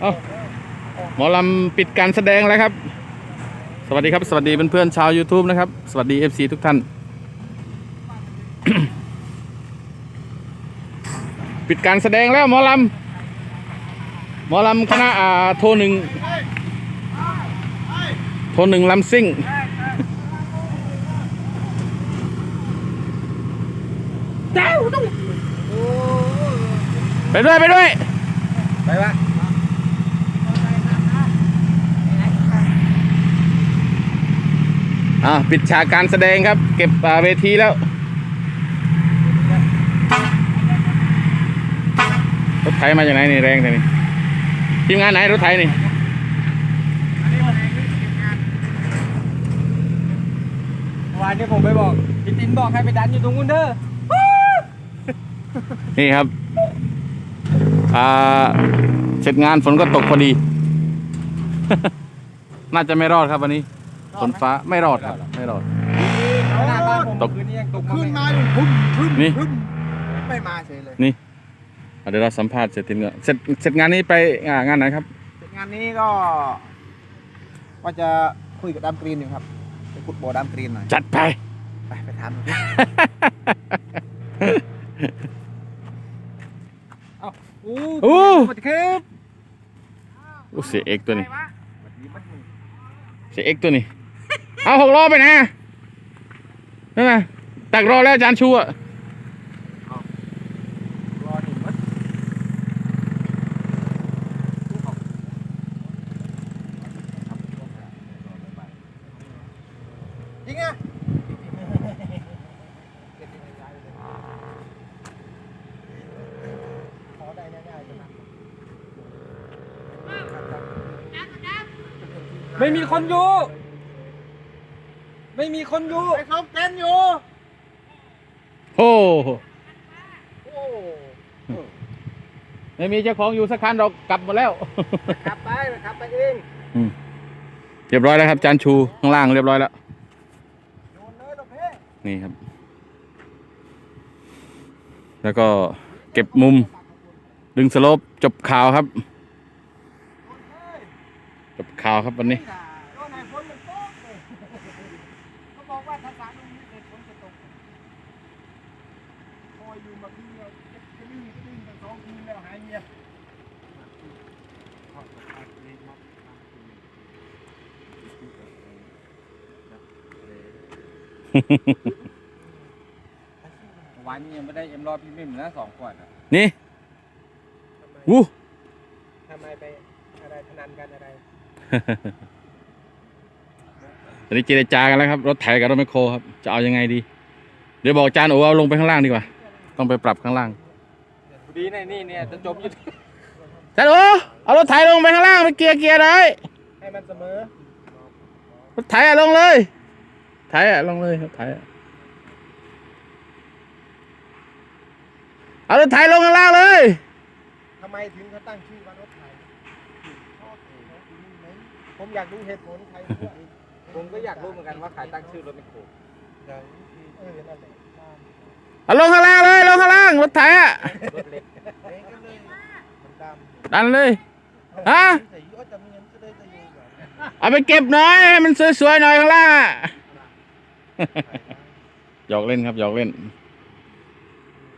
เอาหมอลำปิดการแสดงแล้วครับ สวัสดีครับ สวัสดีเพื่อนๆชาว YouTube นะครับ สวัสดี FC ทุกท่าน ปิดการแสดงแล้วหมอลำหมอลำคณะอ่าโทรหนึ่งโทรหนึ่งลำซิ่งไปด้วยไปด้วย ไปวะ อ่าปิดฉากการแสดงครับ เก็บอ่าเวทีแล้วรถไถมาจากไหนนี่แรงแต่นี่ทีมงานไหนรถไถนี่เมื่อวานนี้ผมไปบอกพี่ตินบอกให้ไปดันอยู่ตรงนู้นเด้อนี่ครับอ่าเสร็จงานฝนก็ตกพอดี น่าจะไม่รอดครับวันนี้ ฝนฟ้าไม่รอดครับ ไม่รอดขนาดบ้านผมตก คืนนี้ยังตกขึ้นมามาอยู่พึ่มพึ่มนี่พึ่มไม่มาเฉยเลยนี่อะเดี๋ยวเราสัมภาษณ์เสร็จทีมงานเสร็จเสร็จงานนี้ไปอ่างานไหนครับเสร็จงานนี้ก็ว่าจะคุยกับดามกรีนอยู่ครับไปขุดบ่อดามกรีนหน่อยจัดไป ไปไปถามหน่อยเอ้าอู้โอ้ สวัสดีครับโอ้เสียเอกตัวนี้เสียเอกตัวนี้ เอาหกล้อไปนะนั่นน่ะตักรอแล้วอาจารย์ชูอะรอหนึ่งมัดจริงอะขอได้ง่ายๆใช่ไหมไม่มีคนอยู่ ไม่มีคนอยู่ไอ้เขาเต้นอยู่โอ้โอ้ไม่มีเจ้าของอยู่สักคันเรากลับหมดแล้ว ขับไปขับไปเองอืมเรียบร้อยแล้วครับอาจารย์ชูข้างล่างเรียบร้อยแล้ว โยนเลยลูกเพ่นี่ครับ แล้วก็เก็บมุม ดึงสโลปจบข่าวครับ จบข่าวครับวันนี้โยนให้ฝนมันตกเลยเขาบอกว่าถ้าสารตรงนี้เสร็จฝนจะตกคอยอยู่มาคืนเดียวจะลื่นจะลื่นกันสองคืนแล้วหายเงียบ เมื่อ วานนี้ยังไม่ได้เอ็มรอพี่มิมนะสองขวดอะนี่วู้ทำไมไปอะไรพนันกันอะไร ตอนนี้เจรจากันแล้วครับ รถไถกับรถแมคโครครับ จะเอายังไงดี เดี๋ยวบอกอาจารย์โอเอาลงไปข้างล่างดีกว่า ต้องไปปรับข้างล่างพอดีในนี่เนี่ยจะจมอยู่อาจารย์โอเอารถไถลงไปข้างล่างไปเกียร์เกียร์ได้ให้มันเสมอรถไถอะลงเลย ไถอะลงเลยครับไถอะเอารถไถลงข้างล่างเลยทำไมถึงเขาตั้งชื่อว่ารถไถผมอยากดูเหตุผลใครด้วยผมก็อยากรู้เหมือนกันว่าขายตั้งชื่อรถไมคโครเออนั่นแหละเอาลงข้างล่างเลยลงข้างล่างรถไถอะรถเล็กเองก็เลยมันดำดันเลยฮะใส่ยอดจะมีเงินก็ได้จะอยู่แบบเอาไปเก็บหน่อยให้มันสวยๆหน่อยข้างล่างอะ หยอกเล่นครับหยอกเล่น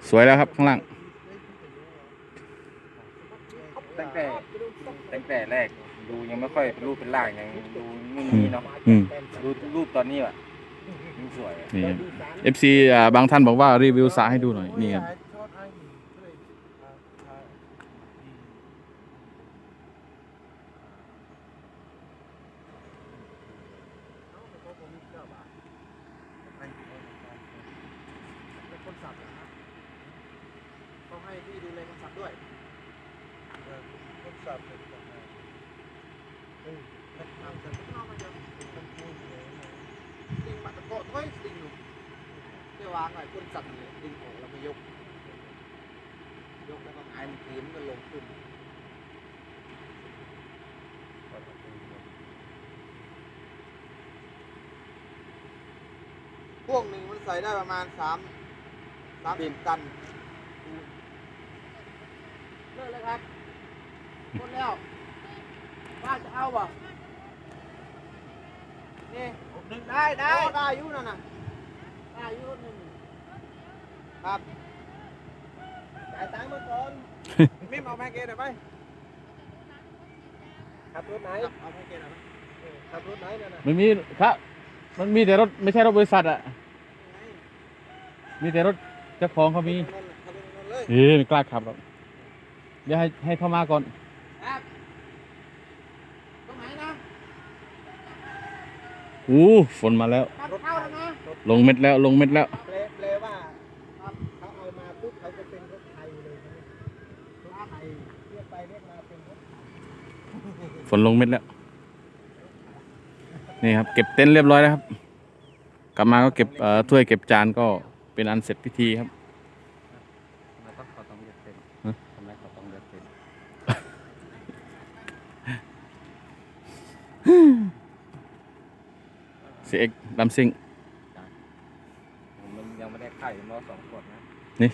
สวยแล้วครับข้างล่าง ตั้งแต่ตั้งแต่แรกดูยังไม่ค่อยเป็นรูปเป็นร่างยังดูนู่นนี่เนาะอืม ดูรูปตอนนี้ว่ะยิ่งสวยอะ นี่ครับ FC อ่าบางท่านบอกว่ารีวิวสระให้ดูหน่อยนี่ครับ เป็นคนสับนะ พี่ดูแลคนสับด้วยคนสับเป็นคนเออทำเสร็จก็เอามาเยังเป็นพูดเลยดึงมาตะโกนเฮ้ยดึงอยู่เดี๋ยววางหน่อยคนสับเลยดึงออกแล้วก็ยก ยกแล้วก็หายมันคืนมันก็ลงขึ้นพวกหนึ่งมันใส่ได้ประมาณสามสามสิบตัน เลิกเลยครับหมดแล้วป้าจะเอาบ่นี่ดึงได้ได้ได้อยู่นั่นน่ะได้อยู่นั่นน่ะครับจ่ายตังค์มาก่อนมิมเอาแม่เกดหน่อยไปขับรถไหนเอาแม่เกดหน่อยไปเออขับรถไหนนั่นน่ะมันมีครับ มันมีแต่รถไม่ใช่รถบริษัทอะมีแต่รถเจ้าของเขามีขับรถนั่นเลยเฮ้ยไม่กล้าขับหรอก เดี๋ยวให้ให้เขามาก่อนครับตรงไหนนะอู้ฝนมาแล้วขับเข้าแล้วนะลงเม็ดแล้วลงเม็ดแล้ว แปลแปลว่าครับเขาเอามาปุ๊บเขาจะเป็นรถไทยเลยครับรถไทยเรียกไปเรียกมาเป็นรถฝนลงเม็ดแล้ว นี่ครับ เก็บเต็นท์เรียบร้อยแล้วครับ กลับมาก็เก็บเอ่อถ้วยเก็บจานก็เป็นอันเสร็จพิธีครับ ทำไมต้องเขาต้องเลือกเป็น ฮะ ทำไมเขาต้องเลือกเป็น เสียเอกดัมซิงผมมันยังไม่ได้ไข่มอสองขวดนะนี่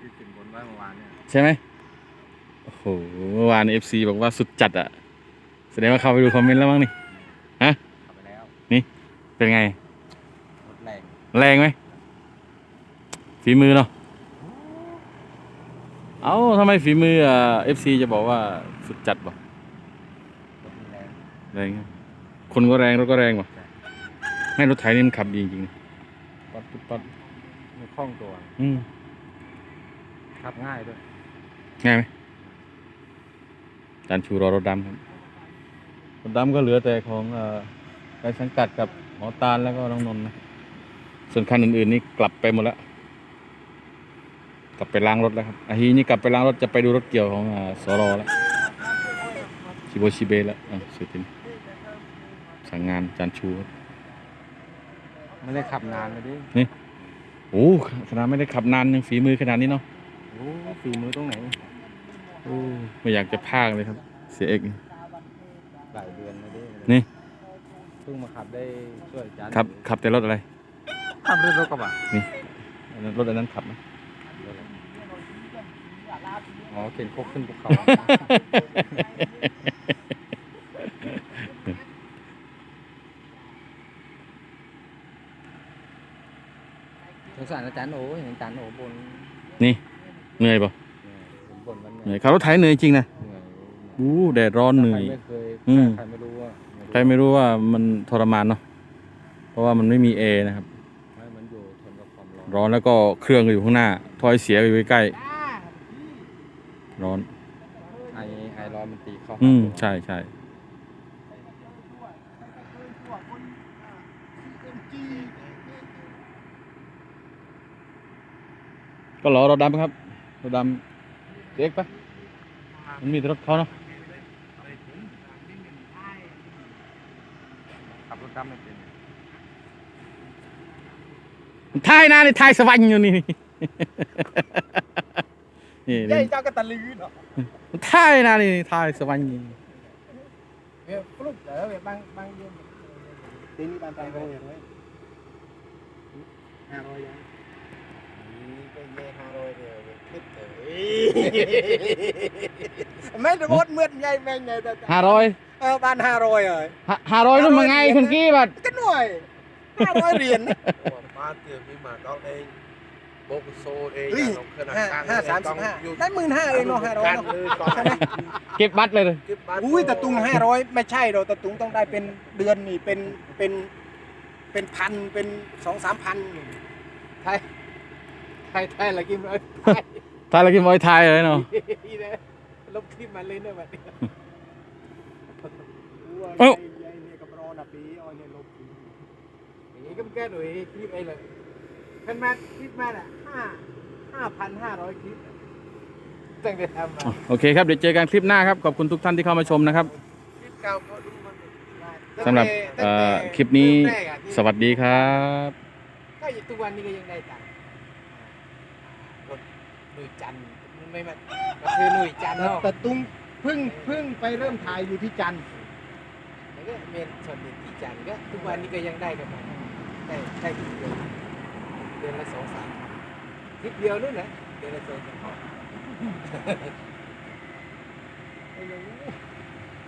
ที่สินบนไว้เมื่อวานเนี่ยใช่ไหมโอ้โหเมื่อวานเอฟซีบอกว่าสุดจัดอะแสดงว่าเข้าไปดูคอมเมนต์แล้วมั้งนี่ฮะขับไปแล้วเป็นไง รถแรงแรงไหมฝีมือเนาะเอ้าทำไมฝีมือเอฟซีจะบอกว่าสุดจัดบ่รถมันแรงแรงครับคนก็แรงรถก็แรงว่ะ ไม่รถไถนี่มันขับดีจริงๆนะปัดปุ๊บปัดมันคล่องตัวอืมขับง่ายด้วยง่ายไหมจานชูรอรถดำครับรถดำก็เหลือแต่ของเอ่อในสังกัดกับหมอตาลแล้วก็น้องนนท์นะส่วนคันอื่นๆนี่กลับไปหมดแล้วกลับไปล้างรถแล้วครับอาฮีนี่กลับไปล้างรถจะไปดูรถเกี่ยวของอ่าสรแล้วชิโบชิเบะแล้วอะสุดทินสั่งงานจานชูครับ ไม่ได้ขับนานเลยดิโอ้ขนาดไม่ได้ขับนานยังฝีมือขนาดนี้เนาะโอ้ฝีมือตรงไหนโอ้ไม่อยากจะพากเลยครับ เสียเอกนี่หลายเดือนเลยดินี่เพิ่งมาขับได้ช่วยจานขับขับแต่รถอะไรขับด้วยรถกระบะอันนั้นรถอันนั้นขับนะอ๋อเข็นโคกขึ้นภูเขา สงสารอา จารย์โอ้เห็นอาจารย์โอ้บนเหนื่อยปะผมบนมันเหนื่อยขับรถไถเหนื่อยจริงนะเหนื่อยอู้แดดร้อนเหนื่อย ใครไม่เคยอืม ใครไม่รู้ว่าใครไม่รู้ว่ามันทรมานเนาะเพราะว่ามันไม่มีแอร์นะครับไม่มันอยู่ทนกับความร้อนร้อนแล้วก็เครื่องก็อยู่ข้างหน้าทอยเสียก็อยู่ใกล้ๆร้อน ไอไอร้อนมันตีเข้าอืมหาตัวใช่ใช่ ก็รอรถดำครับรถดำเด็กปะมันมีแต่รถเขาเนาะขับรถดำไม่เป็นท้ายหน้านี่ท้ายสวรรค์อยู่นี่ นี่เย้นี่เจ้ากระตันลือเนาะท้ายหน้านี่ท้ายสวรรค์อยู่เวียปลุกเดี๋ยวเวียบางบางยืนตีนี้บางตายไปเลยไหมห้าร้อยยัง นี่ก็เย่ห้าร้อยเดียวเว้ยคิดเถอะไม่ได้บดเมื่อไงแม่งไงแต่ห้าร้อยเออบ้านห้าร้อยเอ้ยห้าร้อยนู่นมาไงคนกี้บัดก็หน่วยห้าร้อยเหรียญนะมาเตรียมมีมาต้องเองโบกโซเองเฮ้ยลงขนาดห้าการห้าสามสิบห้าได้หมื่นห้าเองเนาะห้าร้อยกันเนาะเลยก่อนใช่ไหมเก็บบัตรเลยเลยเก็บบ้านอุ้ยแต่ตุงห้าร้อยไม่ใช่เราแต่ตุงต้องได้เป็นเดือนนี่เป็นเป็นเป็นพันเป็นสองสามพันไท ยไทยไทยอะไรกินเลยไทยท้ายเรากินมอยไทยเลยเนาะนี่นะลบคลิปมาเลยเนี่ยแบบนี้เอ้าไอ้เนี่ยกับรอนะปีอ้อยเนี่ยลบคลิปอย่างนี้ก็แก้หน่อยคลิปไอ้เลยเพิ่นมาคลิปมาอะห้าห้าพันห้าร้อยคลิปตั้งแต่ทำมาโอเคครับเดี๋ยวเจอกันคลิปหน้าครับ ขอบคุณทุกท่านที่เข้ามาชมนะครับคลิปเก่าก็ดูมันสำหรับเอ่อคลิปนี้สวัสดีครับ ก็อยู่ทุกวันนี้ก็ยังได้ตังค์รถ หนุ่ยจันทร์มันไม่มาก็คือหนุ่ยจันทร์เนาะแต่ตุ้งเพิ่งเพิ่งไปเริ่มถ่ายอยู่ที่จันทร์แล้วก็เมนชนที่จันทร์ก็ทุกวันนี้ก็ยังได้กันมาได้ได้คลิปเดียวเดือนละสองสามคลิปเดียวนู่นนะเดือนละสองสามไอ้หนู